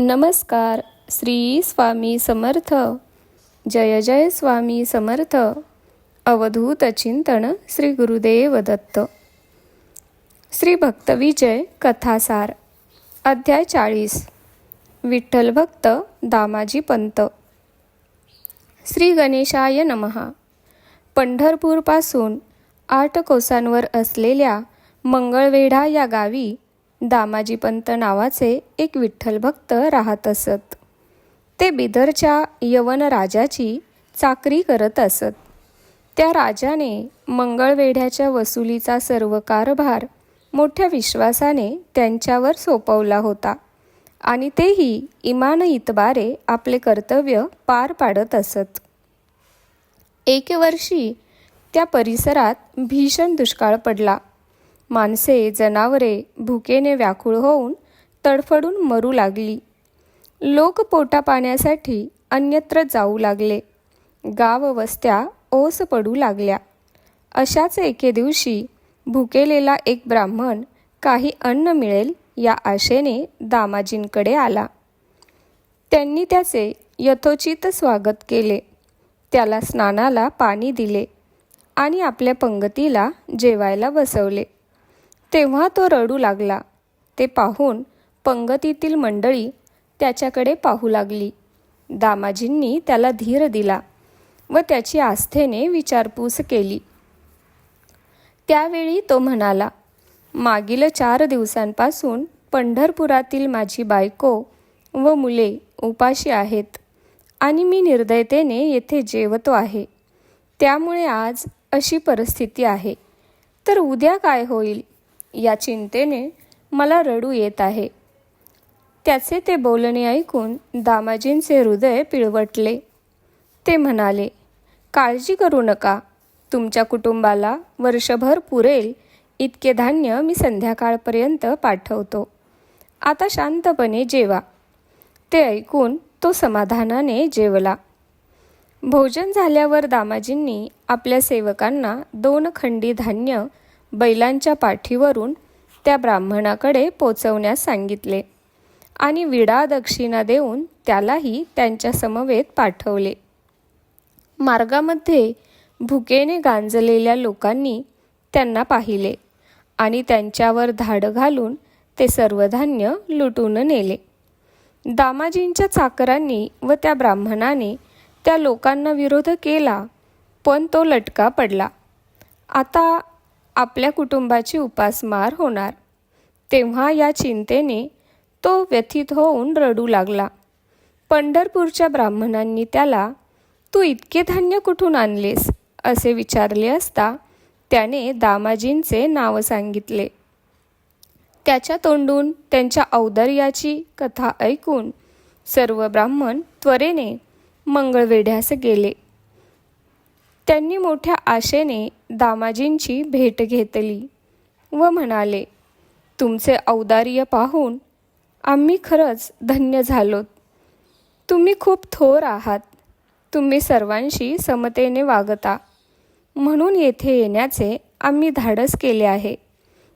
नमस्कार श्री स्वामी समर्थ. जय जय स्वामी समर्थ. अवधूत चिंतन श्री गुरुदेव दत्त. श्री भक्तविजय कथासार अध्याय चाळीस. विठ्ठल भक्त दामाजी पंत. श्री गणेशाय नमहा पंढरपूरपासून आठ कोसांवर असलेल्या मंगळवेढा या गावी दामाजी पंत नावाचे एक विठ्ठल भक्त राहत असत. ते बिदरच्या यवन राजाची चाकरी करत असत. त्या राजाने मंगळवेढ्याच्या वसुलीचा सर्व कारभार मोठ्या विश्वासाने त्यांच्यावर सोपवला होता आणि तेही इमान इतबारे आपले कर्तव्य पार पाडत असत. एक वर्षी त्या परिसरात भीषण दुष्काळ पडला. माणसे जनावरे भुकेने व्याकुळ होऊन तडफडून मरू लागली. लोक पोटा पाण्यासाठी अन्यत्र जाऊ लागले. गाव वस्त्या ओस पडू लागल्या. अशाच एके दिवशी भुकेलेला एक ब्राह्मण काही अन्न मिळेल या आशेने दामाजींकडे आला. त्यांनी त्याचे यथोचित स्वागत केले. त्याला स्नानाला पाणी दिले आणि आपल्या पंगतीला जेवायला बसवले. तेव्हा तो रडू लागला. ते पाहून पंगतीतील मंडळी त्याच्याकडे पाहू लागली. दामाजींनी त्याला धीर दिला व त्याची आस्थेने विचारपूस केली. त्यावेळी तो म्हणाला मागील चार दिवसांपासून पंढरपुरातील माझी बायको व मुले उपाशी आहेत आणि मी निर्दयतेने येथे जेवतो आहे. त्यामुळे आज अशी परिस्थिती आहे. तर उद्या काय होईल? या चिंतेने मला रडू येत आहे. त्याचे ते बोलणे ऐकून दामाजींचे हृदय पिळवटले. ते म्हणाले काळजी करू नका. तुमच्या कुटुंबाला वर्षभर पुरेल इतके धान्य मी संध्याकाळपर्यंत पाठवतो. आता शांतपणे जेवा. ते ऐकून तो समाधानाने जेवला. भोजन झाल्यावर दामाजींनी आपल्या सेवकांना दोन खंडी धान्य बैलांच्या पाठीवरून त्या ब्राह्मणाकडे पोचवण्यास सांगितले आणि विडा दक्षिणा देऊन त्यालाही त्यांच्या समवेत पाठवले. मार्गामध्ये भुकेने गांजलेल्या लोकांनी त्यांना पाहिले आणि त्यांच्यावर धाड घालून ते सर्व धान्य लुटून नेले. दामाजींच्या चाकरांनी व त्या ब्राह्मणाने त्या लोकांना विरोध केला पण तो लटका पडला. आता आपल्या कुटुंबाची उपासमार होणार. तेव्हा या चिंतेने तो व्यथित होऊन रडू लागला. पंढरपूरच्या ब्राह्मणांनी त्याला तू इतके धान्य कुठून आणलेस? असे विचारले असता त्याने दामाजींचे नाव सांगितले. त्याच्या तोंडून त्यांच्या औदर्याची कथा ऐकून सर्व ब्राह्मण त्वरेने मंगळवेढ्यास गेले. त्यांनी मोठ्या आशेने दामाजींची भेट घेतली व म्हणाले तुमचे औदार्य पाहून आम्ही खरंच धन्य झालोत. तुम्ही खूप थोर आहात. तुम्ही सर्वांशी समतेने वागता. म्हणून येथे येण्याचे आम्ही धाडस केले आहे.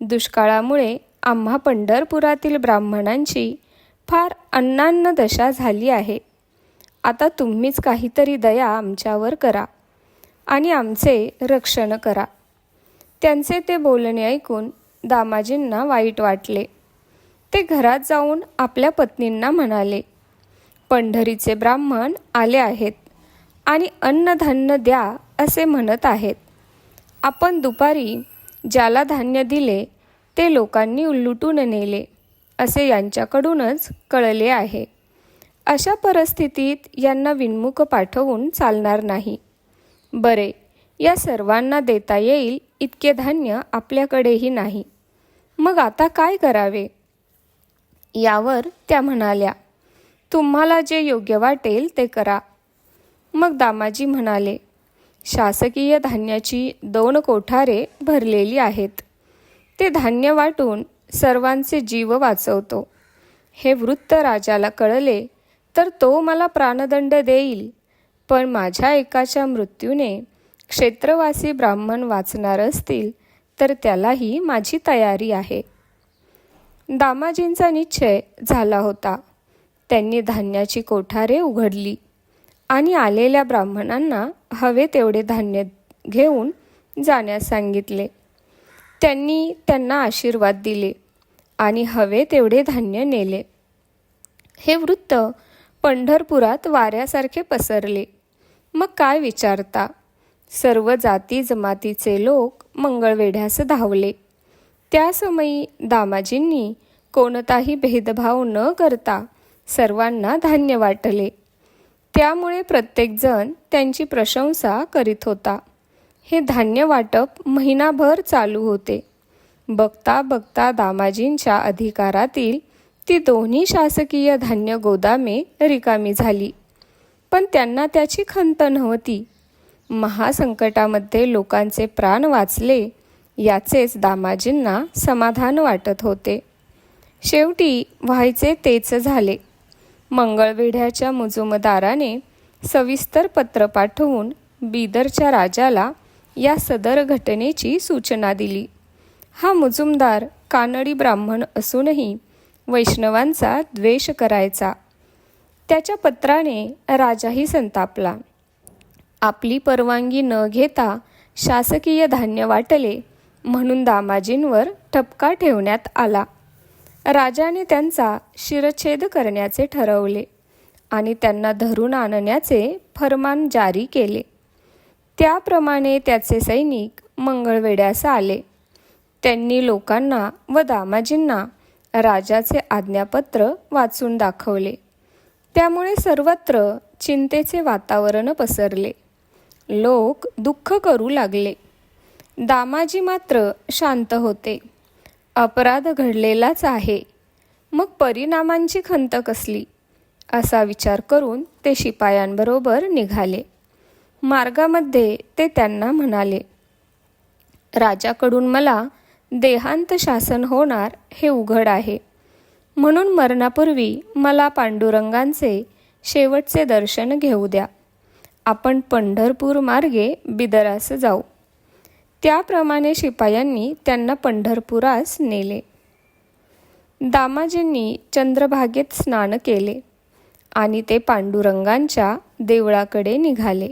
दुष्काळामुळे आम्हा पंढरपुरातील ब्राह्मणांची फार अन्नान्न दशा झाली आहे. आता तुम्हीच काहीतरी दया आमच्यावर करा. आणि आमचे रक्षण करा. त्यांचे ते बोलणे ऐकून दामाजींना वाईट वाटले. ते घरात जाऊन आपल्या पत्नींना म्हणाले पंढरीचे ब्राह्मण आले आहेत आणि अन्नधान्य द्या असे म्हणत आहेत. आपण दुपारी ज्याला धान्य दिले ते लोकांनी उलुटून नेले असे यांच्याकडूनच कळले आहे. अशा परिस्थितीत यांना विनमुख पाठवून चालणार नाही. बरे या सर्वांना देता येईल इतके धान्य आपल्याकडेही नाही. मग आता काय करावे? यावर त्या म्हणाल्या तुम्हाला जे योग्य वाटेल ते करा. मग दामाजी म्हणाले शासकीय धान्याची दोन कोठारे भरलेली आहेत. ते धान्य वाटून सर्वांचे जीव वाचवतो. हे वृत्त राजाला कळले तर तो मला प्राणदंड देईल. पण माझ्या एकाच्या मृत्यूने क्षेत्रवासी ब्राह्मण वाचणार असतील तर त्यालाही माझी तयारी आहे. दामाजींचा निश्चय झाला होता. त्यांनी धान्याची कोठारे उघडली आणि आलेल्या ब्राह्मणांना हवे तेवढे धान्य घेऊन जाण्यास सांगितले. त्यांनी त्यांना आशीर्वाद दिले आणि हवे तेवढे धान्य नेले. हे वृत्त पंढरपुरात वाऱ्यासारखे पसरले. मग काय विचारता? सर्व जाती जमातीचे लोक मंगळवेढ्यास धावले. त्या समयी दामाजींनी कोणताही भेदभाव न करता सर्वांना धान्य वाटले. त्यामुळे प्रत्येकजण त्यांची प्रशंसा करीत होता. हे धान्य वाटप महिनाभर चालू होते. बघता बघता दामाजींच्या अधिकारातील ती दोन्ही शासकीय धान्य गोदामे रिकामी झाली. पण त्यांना त्याची खंत नव्हती. महासंकटामध्ये लोकांचे प्राण वाचले याचेच दामाजींना समाधान वाटत होते. शेवटी व्हायचे तेच झाले. मंगळवेढ्याच्या मुजुमदाराने सविस्तर पत्र पाठवून बीदरच्या राजाला या सदर घटनेची सूचना दिली. हा मुजुमदार कानडी ब्राह्मण असूनही वैष्णवांचा द्वेष करायचा. त्याच्या पत्राने राजाही संतापला. आपली परवानगी न घेता शासकीय धान्य वाटले म्हणून दामाजींवर ठपका ठेवण्यात आला. राजाने त्यांचा शिरच्छेद करण्याचे ठरवले आणि त्यांना धरून आणण्याचे फरमान जारी केले. त्याप्रमाणे त्याचे सैनिक मंगळवेड्यास आले. त्यांनी लोकांना व दामाजींना राजाचे आज्ञापत्र वाचून दाखवले. त्यामुळे सर्वत्र चिंतेचे वातावरण पसरले. लोक दुःख करू लागले. दामाजी मात्र शांत होते. अपराध घडलेलाच आहे. मग परिणामांची खंत कसली? असा विचार करून ते शिपायांबरोबर निघाले. मार्गामध्ये ते त्यांना म्हणाले राजाकडून मला देहांत शासन होणार हे उघड आहे. म्हणून मरणापूर्वी मला पांडुरंगांचे शेवटचे दर्शन घेऊ द्या. आपण पंढरपूर मार्गे बिदरास जाऊ. त्याप्रमाणे शिपायांनी त्यांना पंढरपुरास नेले. दामाजींनी चंद्रभागेत स्नान केले आणि ते पांडुरंगांच्या देवळाकडे निघाले.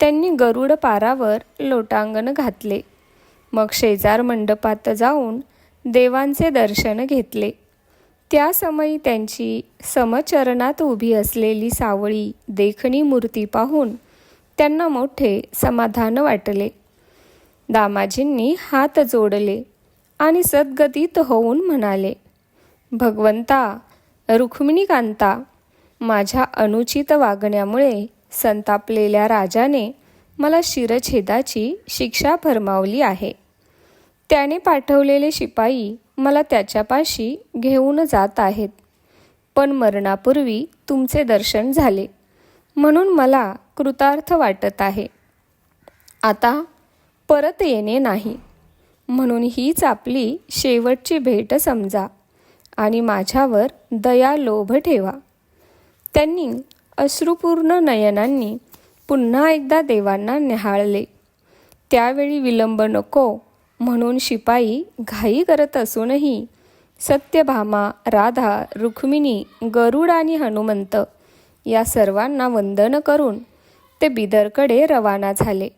त्यांनी गरुड पारावर लोटांगण घातले. मग शेजार मंडपात जाऊन देवांचे दर्शन घेतले. त्या समयी त्यांची समचरणात उभी असलेली सावळी देखणी मूर्ती पाहून त्यांना मोठे समाधान वाटले. दामाजींनी हात जोडले आणि सद्गतीत होऊन म्हणाले भगवंता रुक्मिणीकांता माझ्या अनुचित वागण्यामुळे संतापलेल्या राजाने मला शिरछेदाची शिक्षा फरमावली आहे. त्याने पाठवलेले शिपाई मला त्याच्यापाशी घेऊन जात आहेत. पण मरणापूर्वी तुमचे दर्शन झाले. म्हणून मला कृतार्थ वाटत आहे. आता परत येणे नाही. म्हणून हीच आपली शेवटची भेट समजा आणि माझ्यावर दया लोभ ठेवा. त्यांनी अश्रुपूर्ण नयनांनी पुन्हा एकदा देवांना निहाळले त्यावेळी विलंब नको म्हणून शिपाई घाई करत असूनही सत्यभामा राधा रुक्मिणी गरुड आणि हनुमंत या सर्वांना वंदन करून ते बिदरकडे रवाना झाले.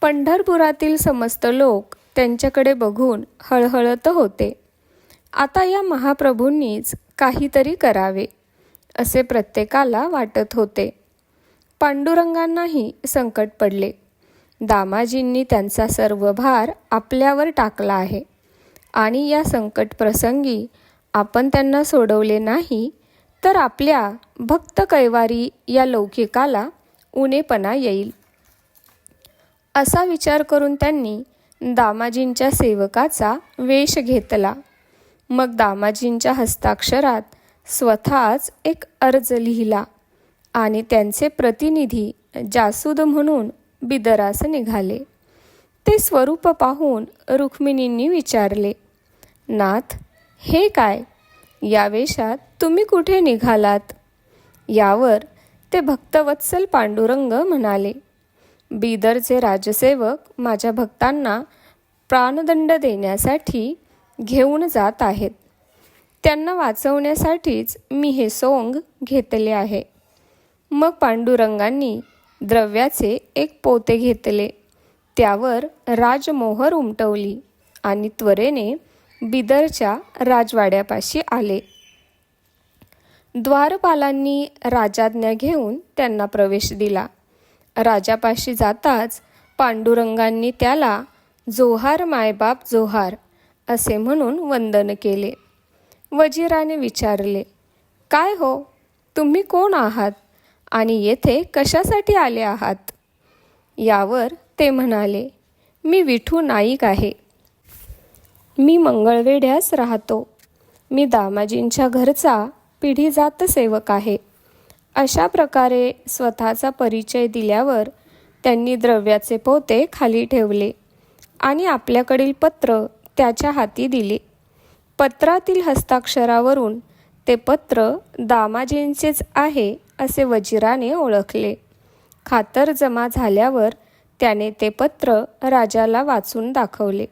पंढरपुरातील समस्त लोक त्यांच्याकडे बघून हळहळत होते. आता या महाप्रभूंनीच काहीतरी करावे असे प्रत्येकाला वाटत होते. पांडुरंगांनाही संकट पडले. दामाजींनी त्यांचा सर्व भार आपल्यावर टाकला आहे. आणि या संकट प्रसंगी आपण त्यांना सोडवले नाही तर आपल्या भक्त कैवारी या लौकिकाला उणेपणा येईल. असा विचार करून त्यांनी दामाजींच्या सेवकाचा वेश घेतला. मग दामाजींच्या हस्ताक्षरात स्वतःच एक अर्ज लिहिला आणि त्यांचे प्रतिनिधी जासूद म्हणून बिदरास निघाले. ते स्वरूप पाहून रुक्मिणींनी विचारले नाथ हे काय? या वेशात तुम्ही कुठे निघालात? यावर ते भक्तवत्सल पांडुरंग म्हणाले बिदरचे राजसेवक माझ्या भक्तांना प्राणदंड देण्यासाठी घेऊन जात आहेत. त्यांना वाचवण्यासाठीच मी हे सोंग घेतले आहे. मग पांडुरंगांनी द्रव्याचे एक पोते घेतले. त्यावर राजमोहर उमटवली आणि त्वरेने बिदरच्या राजवाड्यापाशी आले. द्वारपालांनी राजाज्ञा घेऊन त्यांना प्रवेश दिला. राजापाशी जाताच पांडुरंगांनी त्याला जोहार मायबाप जोहार असे म्हणून वंदन केले. वजिराने विचारले काय हो? तुम्ही कोण आहात? आणि येथे कशासाठी आले आहात? यावर ते म्हणाले मी विठू नाईक आहे. मी मंगळवेढ्यास राहतो. मी दामाजींच्या घरचा पिढीजात सेवक आहे. अशा प्रकारे स्वतःचा परिचय दिल्यावर त्यांनी द्रव्याचे पोते खाली ठेवले आणि आपल्याकडील पत्र त्याच्या हाती दिले. पत्रातील हस्ताक्षरावरून ते पत्र दामाजींचेच आहे असे वजिराने ओळखले. खातर जमा झाल्यावर त्याने ते पत्र राजाला वाचून दाखवले.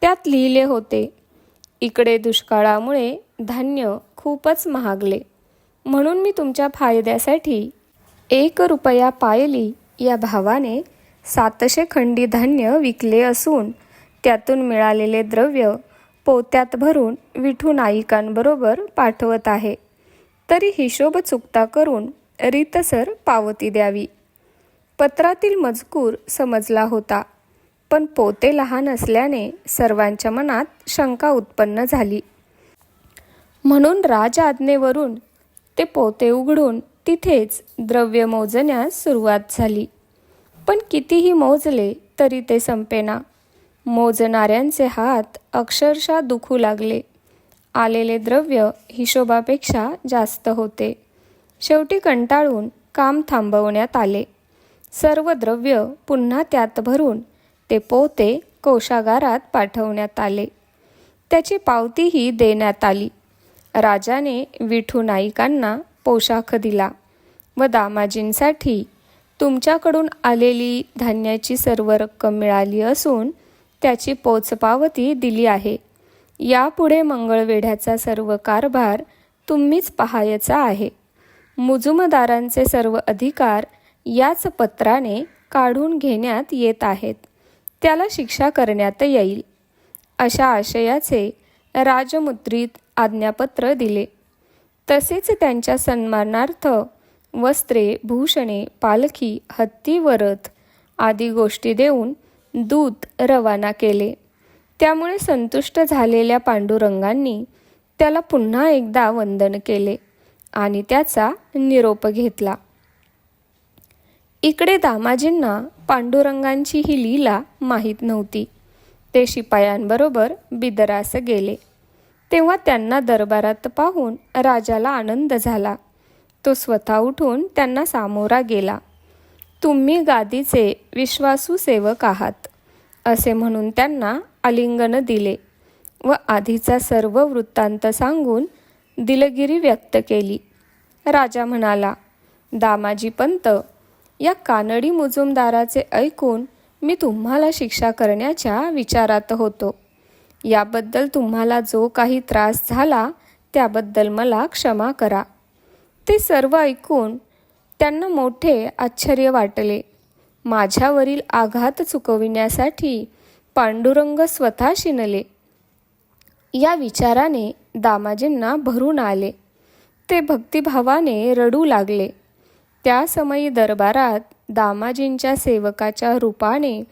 त्यात लिहिले होते इकडे दुष्काळामुळे धान्य खूपच महागले. म्हणून मी तुमच्या फायद्यासाठी एक रुपया पायली या भावाने सातशे खंडी धान्य विकले असून त्यातून मिळालेले द्रव्य पोत्यात भरून विठू नायिकांबरोबर पाठवत आहे. तरी हिशोब चुकता करून रीतसर पावती द्यावी. पत्रातील मजकूर समजला होता पण पोते लहान असल्याने सर्वांच्या मनात शंका उत्पन्न झाली. म्हणून राज आज्ञेवरून ते पोते उघडून तिथेच द्रव्य मोजण्यास सुरुवात झाली. पण कितीही मोजले तरी ते संपेना. मोजणाऱ्यांचे हात अक्षरशः दुखू लागले. आलेले द्रव्य हिशोबापेक्षा जास्त होते. शेवटी कंटाळून काम थांबवण्यात आले. सर्व द्रव्य पुन्हा त्यात भरून ते पोते कोशागारात पाठवण्यात आले. त्याची पावतीही देण्यात आली. राजाने विठू नाईकांना पोशाख दिला. व दामाजींसाठी तुमच्याकडून आलेली धान्याची सर्व रक्कम मिळाली असून त्याची पोचपावती दिली आहे. यापुढे मंगळवेढ्याचा सर्व कारभार तुम्हीच पहायचा आहे. मुजुमदारांचे सर्व अधिकार याच पत्राने काढून घेण्यात येत आहेत. त्याला शिक्षा करण्यात येईल. अशा आशयाचे राजमुद्रित आज्ञापत्र दिले. तसेच त्यांच्या सन्मानार्थ वस्त्रे भूषणे पालखी हत्ती वरत आदी गोष्टी देऊन दूत रवाना केले. त्यामुळे संतुष्ट झालेल्या पांडुरंगांनी त्याला पुन्हा एकदा वंदन केले आणि त्याचा निरोप घेतला. इकडे दामाजींना पांडुरंगांची ही लीला माहीत नव्हती. ते शिपायांबरोबर बिदरास गेले. तेव्हा त्यांना दरबारात पाहून राजाला आनंद झाला. तो स्वतः उठून त्यांना सामोरा गेला. तुम्ही गादीचे विश्वासू सेवक आहात असे म्हणून त्यांना आलिंगन दिले व आधीचा सर्व वृत्तांत सांगून दिलगिरी व्यक्त केली. राजा म्हणाला दामाजी पंत या कानडी मुजुमदाराचे ऐकून मी तुम्हाला शिक्षा करण्याच्या विचारात होतो. याबद्दल तुम्हाला जो काही त्रास झाला त्याबद्दल मला क्षमा करा. ते सर्व ऐकून त्यांना मोठे आश्चर्य वाटले. माझ्यावरील आघात चुकविण्यासाठी पांडुरंग स्वतः शिनले. या विचाराने दामाजींना भरून आले. ते भक्तिभावाने रडू लागले. त्या समयी दरबारात दामाजींच्या सेवकाच्या रूपाने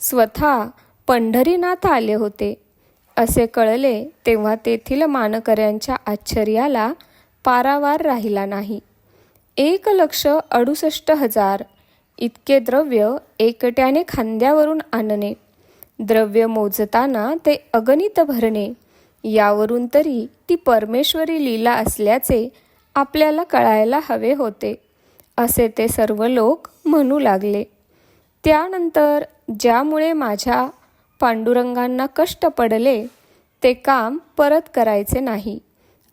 स्वतः पंढरीनाथ आले होते. असे कळले तेव्हा तेथील मानकऱ्यांच्या आश्चर्याला पारावार राहिला नाही. एक लक्ष अडुसष्ट हजार इतके द्रव्य एकट्याने खांद्यावरून आणणे. द्रव्य मोजताना ते अगणित भरणे. यावरून तरी ती परमेश्वरी लीला असल्याचे आपल्याला कळायला हवे होते असे ते सर्व लोक म्हणू लागले. त्यानंतर ज्यामुळे माझ्या पांडुरंगांना कष्ट पडले ते काम परत करायचे नाही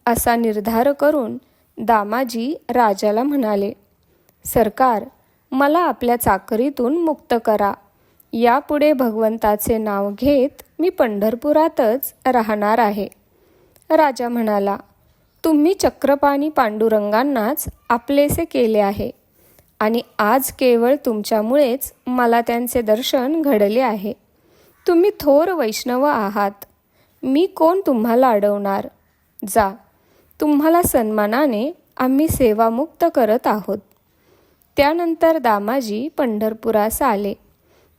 असा निर्धार करून दामाजी राजाला म्हणाले सरकार मला आपल्या चाकरीतून मुक्त करा. यापुढे भगवंताचे नाव घेत मी पंढरपुरातच राहणार आहे. राजा म्हणाला तुम्ही चक्रपाणी पांडुरंगांनाच आपलेसे केले आहे आणि आज केवळ तुमच्यामुळेच मला त्यांचे दर्शन घडले आहे. तुम्ही थोर वैष्णव आहात. मी कोण तुम्हाला अडवणार? जा. तुम्हाला सन्मानाने आम्ही सेवामुक्त करत आहोत. त्यानंतर दामाजी पंढरपुरास आले.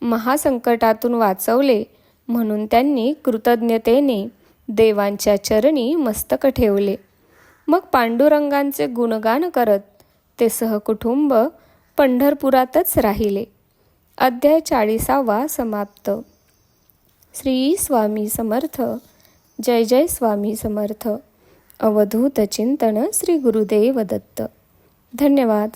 महासंकटातून वाचवले म्हणून त्यांनी कृतज्ञतेने देवांच्या चरणी मस्तक ठेवले. मग पांडुरंगांचे गुणगान करत ते सहकुटुंब पंढरपुरातच राहिले. अध्याय चाळीसावा समाप्त. श्री स्वामी समर्थ. जय जय स्वामी समर्थ. अवधूत चिंतन श्री गुरुदेव दत्त. धन्यवाद.